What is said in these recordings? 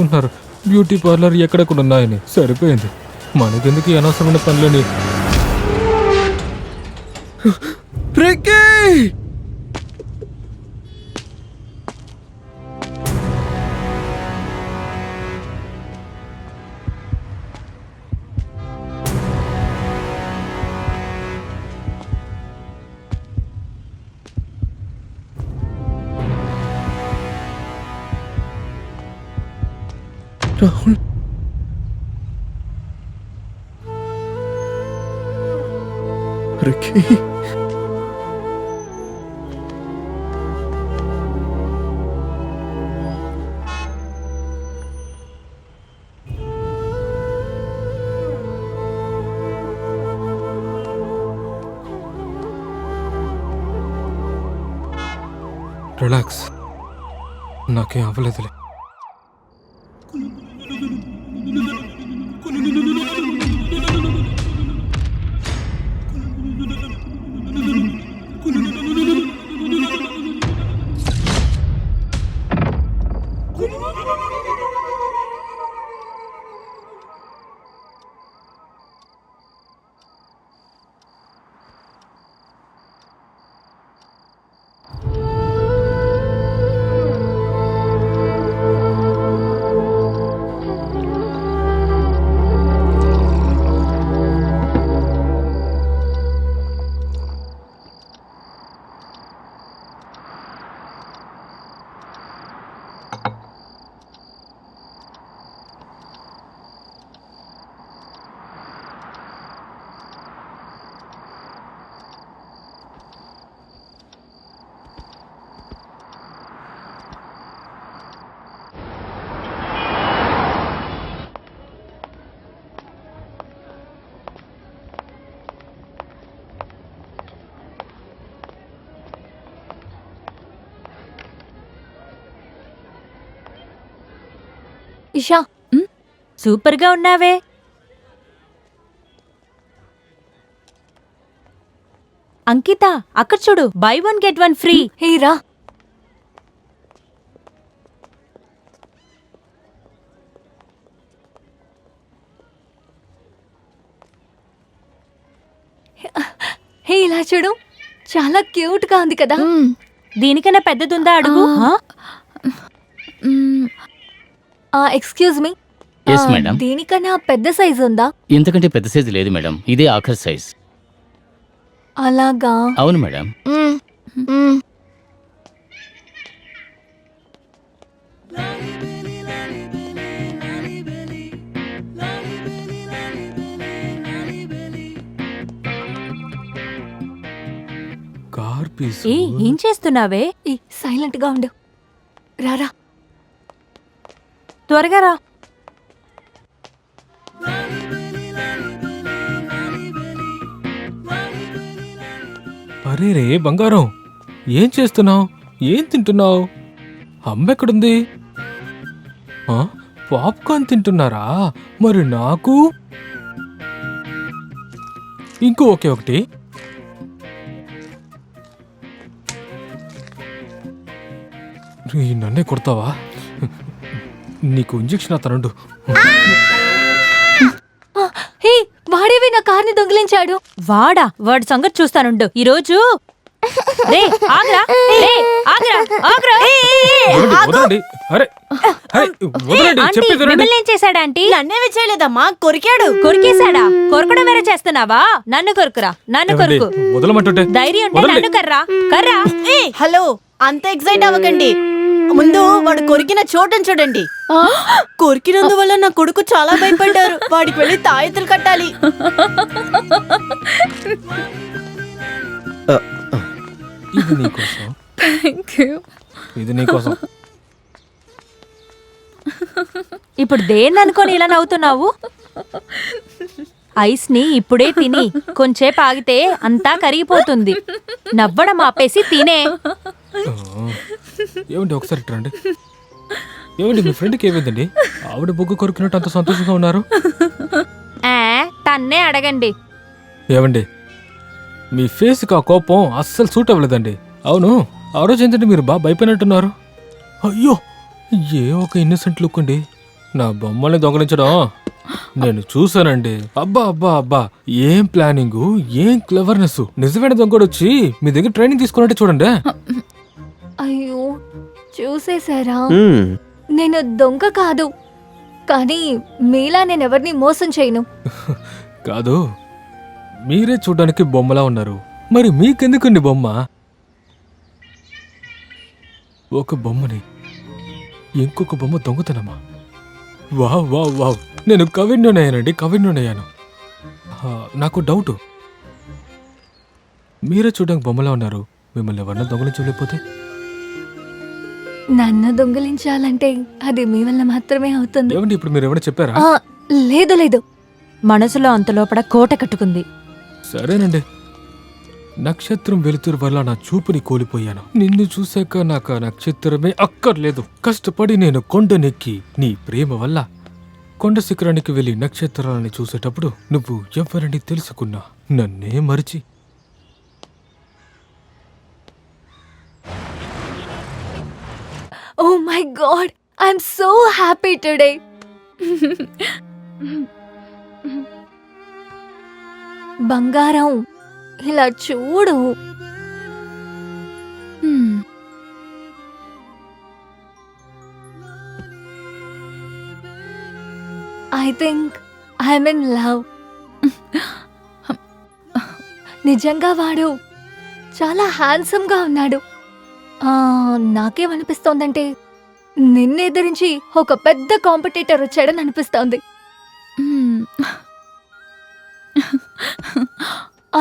చేసుకుంటున్నారు. Beauty parlour ఎక్కడెక్కడ ఉన్నాయని. సరిపోయింది. మనకెందుకు అనవసరమైన పనులని? down. Ricky. Relax. Not here, I'm Isha సూపర్గా ఉన్నావే. అంకిత అక్కడ చూడు buy one get one free హే రా. హే ఇలా చూడు చాలా క్యూట్గా ఉంది కదా. దీనికన్నా పెద్దదుందా అడుగు? ఎక్స్క్యూజ్ మీ Yes, madam. దీనికన్నా పెద్ద సైజ్ ఉందా? ఇంతకంటే పెద్ద సైజు లేదు మేడం ఇదే ఆఖరి సైజ్ అలాగా? అవును మేడం కార్ పీస్ ఏ ఏం చేస్తున్నావే? ఈ సైలెంట్గా ఉండు. రారా. త్వరగా రా. అరే రే బంగారం ఏం చేస్తున్నావు? ఏం తింటున్నావు? అమ్మెక్కడుంది ఆ, పాప్కార్న్ తింటున్నారా? మరి నాకు? ఇంకో ఒకే ఒకటి. నన్నే కొడతావా? నీకు ఇంజక్షన్ అతనుండు హే వాడేవి నా కార్ని దొంగిలించాడు? వాడా? వాడి సంగతి చూస్తానుండు. ఈరోజు? రే ఆగ్రా. రే ఆగ్రా ఆగ్రా. వదలండి, వదలండి. అరే అరే వదలండి ఆంటీ చెప్పేది వినండి. మిమ్మల్ని ఏం చేశాడా ఆంటీ? నన్నేమి చేయలేదమ్మా కొరికాడు. కొరికేశాడా? కొరకడం వేరే చేస్తున్నావా? నన్ను కొరుకురా నన్ను ఏమండి, కొరుకు. వదలమంటుంటే? ధైర్యం ఉంటే వదలండి. నన్ను కర్రా. కర్రా. హలో అంత ఎక్సైట్ అవ్వకండి. ముందు వాడు కొరికిన చోటని చూడండి. కొరికినందువల్ల నా కొడుకు చాలా భయపడ్డారు. వాడికి వెళ్ళి తాయెత్తులు కట్టాలి. ఇది నీకోసం ఇది నీకోసం ఇప్పుడు దేన్ని అనుకొని ఇలా నవ్వుతున్నావు? ఐస్ని ఇప్పుడే తిని కొంచేపు ఆగితే అంతా కరిగిపోతుంది. నవ్వడం ఆపేసి తినే. ఏమండి ఒకసారి రండి. ఏమండి మీ ఫ్రెండ్కి ఏమైందండి? ఆవిడ బొగ్గు కొరుకున్నట్టు అంత సంతోషంగా ఉన్నారు. ఆ, తన్నే అడగండి. ఏమండి మీ ఫేస్కి ఆ కోపం అస్సలు సూట్ అవ్వలేదండి. అవును ఆ రోజు ఏంటంటే మీరు బాగా భయపడినట్టున్నారు? అయ్యో ఏ ఒక ఇన్నసెంట్ లుక్ అండి. నా బొమ్మల్ని దొంగలించడం. నేను చూసానండి అబ్బా అబ్బా అబ్బా. ఏం ప్లానింగ్? ఏం క్లవర్నెస్ నిజమైన దొంగడు వచ్చి మీ దగ్గర ట్రైనింగ్ తీసుకున్నట్టే చూడండి. అయ్యో చూసేశారా? మ్మ్. నేను దొంగ కాదు. కానీ మీలా నేను ఎవరిని మోసం చేయను. కాదు మీరే చూడడానికి బొమ్మలా ఉన్నారు. మరి మీకెందుకండి బొమ్మ? ఒక బొమ్మని ఇంకొక బొమ్మ దొంగతనమా? Wow wow wow. నేను కవిన్యునయ్యానండి కవిన్యునయ్యాను ఆ, నాకు డౌట్. మీరే చూడడానికి బొమ్మలా ఉన్నారు. మిమ్మల్ని ఎవరన్నా దొంగలించలేకపోతే నన్ను దొంగిలించాలంటే అది మీ వల్ల మాత్రమే అవుతుంది. ఏమండి ఇప్పుడు మీరు ఏమైనా చెప్పారా? ఆ, లేదు లేదు. మనసులో అంత లోపల కోట కట్టుకుంది. సరేనండి. నక్షత్రం వెలుతురు వల్ల నా చూపుని కోల్పోయాను. నిన్ను చూశాక నాకు ఆ నక్షత్రమే అక్కర్లేదు. కష్టపడి నేను కొండనెక్కి నీ ప్రేమ వల్ల కొండ శిఖరానికి వెళ్ళి నక్షత్రాలని చూసేటప్పుడు నువ్వు ఎవరిని తెలుసుకున్నా నన్నే మరిచి. Oh my God I'm so happy today బంగారం ఇలా చూడు. I think I'm in love నిజంగా వాడు చాలా హ్యాండ్సమ్గా ఉన్నాడు. నాకేమనిపిస్తోందంటే నిన్నెదిరించి ఒక పెద్ద కాంపిటేటర్ వచ్చాడని అనిపిస్తోంది.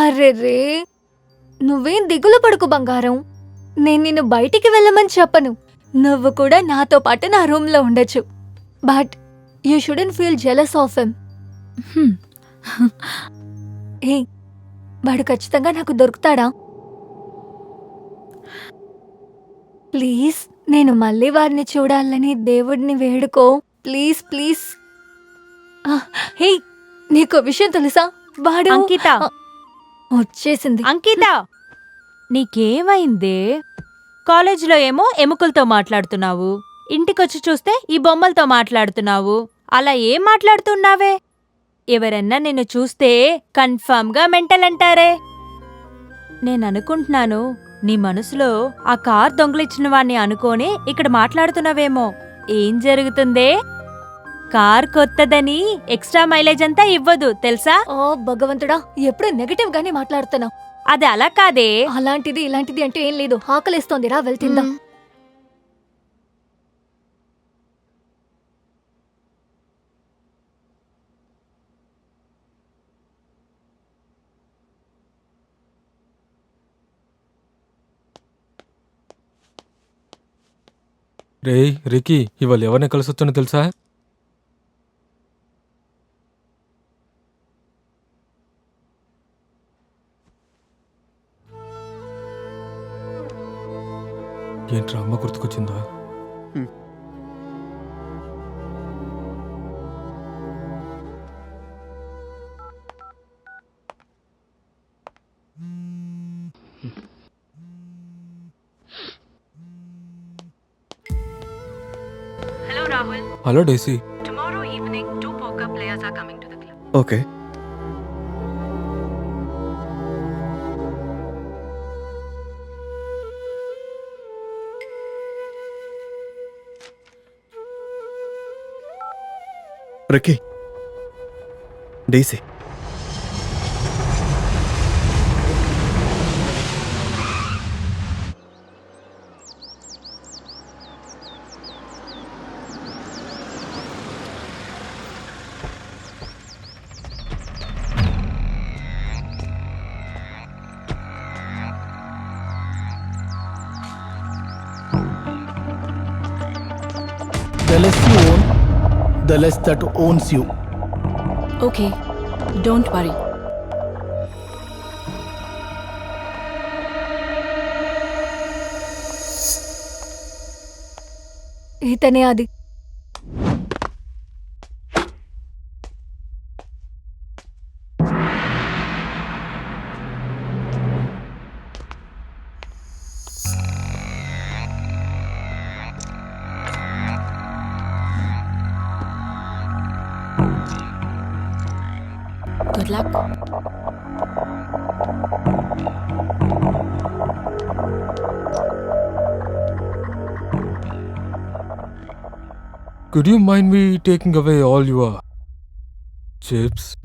అరే అరెరే నువ్వేం దిగులు పడుకు బంగారం? నేను నిన్ను బయటికి వెళ్ళమని చెప్పను. నువ్వు కూడా నాతో పాటు నా రూమ్లో ఉండొచ్చు. But you shouldn't feel jealous of him a వాడు ఖచ్చితంగా నాకు దొరుకుతాడా? ప్లీజ్ నేను మళ్ళీ వారిని చూడాలని దేవుడిని వేడుకో. ప్లీజ్ ప్లీజ్ హే నీకు విషయం తెలుసా? వాడు అంకిత. వచ్చేసింది. అంకిత! నీకేమైందే? కాలేజీలో ఏమో ఎముకలతో మాట్లాడుతున్నావు. ఇంటికొచ్చి చూస్తే ఈ బొమ్మలతో మాట్లాడుతున్నావు. అలా ఏం మాట్లాడుతున్నావే? ఎవరన్నా నిన్ను చూస్తే కన్ఫర్మ్గా మెంటల్ అంటారే. నేను అనుకుంటున్నాను నీ మనసులో ఆ కార్ దొంగలిచ్చిన వాణ్ణి అనుకోని ఇక్కడ మాట్లాడుతున్నావేమో. ఏం జరుగుతుందే? కార్ కొత్తదని ఎక్స్ట్రా మైలేజ్ అంతా ఇవ్వదు తెలుసా? ఓ భగవంతుడా ఎప్పుడు నెగటివ్ గానే మాట్లాడుతున్నావు. అది అలా కాదే. అలాంటిది ఇలాంటిది అంటే ఏం లేదు ఆకలిస్తోంది రా వెళ్తుందా? రేయ్ రికీ ఇవాళ ఎవరిని కలిసి తెలుసా? Hello Daisy Tomorrow evening, two poker players are coming to the club. Okay Ricky Daisy Less you own, the less that owns you. Okay, don't worry. ఇతనే అది Good luck. Could you mind me taking away all your chips?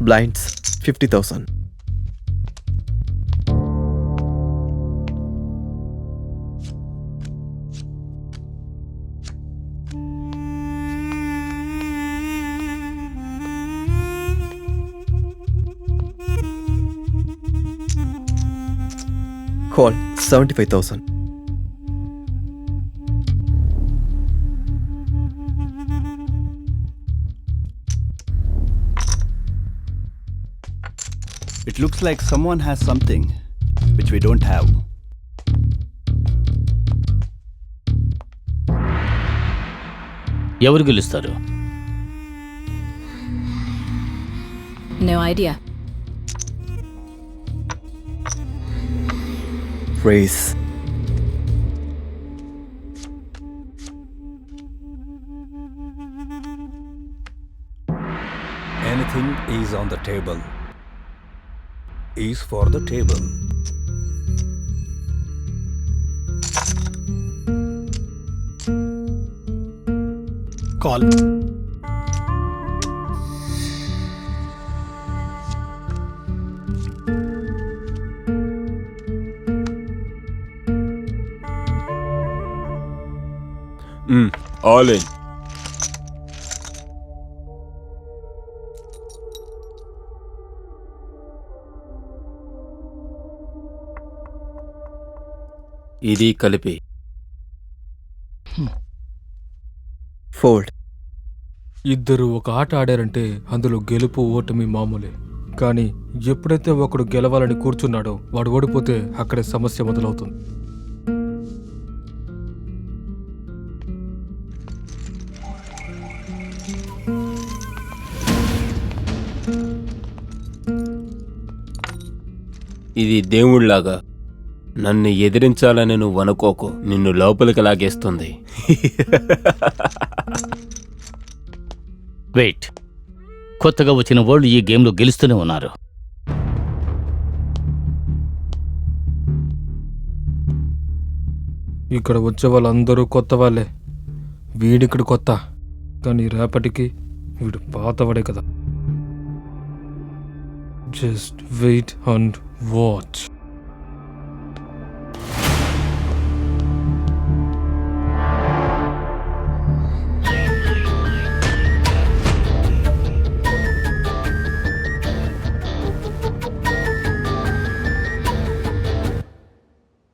blinds 50,000. Call 75,000. Looks like someone has something which we don't have ఎవరు గెలుస్తారు no idea race. Anything is on the table. is for the table. Call. Mm, all in. ఇది కలిపి. Fold. ఇద్దరు ఒక ఆట ఆడారంటే అందులో గెలుపు ఓటమి మామూలే. కానీ ఎప్పుడైతే ఒకడు గెలవాలని కూర్చున్నాడో వాడు ఓడిపోతే అక్కడే సమస్య మొదలవుతుంది. ఇది దేవుళ్ళాగా నన్ను ఎదిరించాలని నువ్వు అనుకోకు. నిన్ను లోపలికి లాగేస్తుంది. వెయిట్. కొత్తగా వచ్చిన వాళ్ళు ఈ గేమ్లో గెలుస్తూనే ఉన్నారు. ఇక్కడ వచ్చే వాళ్ళందరూ కొత్త వాళ్ళే. వీడిక్కడ కొత్త. కానీ రేపటికి వీడు పాతవాడే కదా. Just wait and watch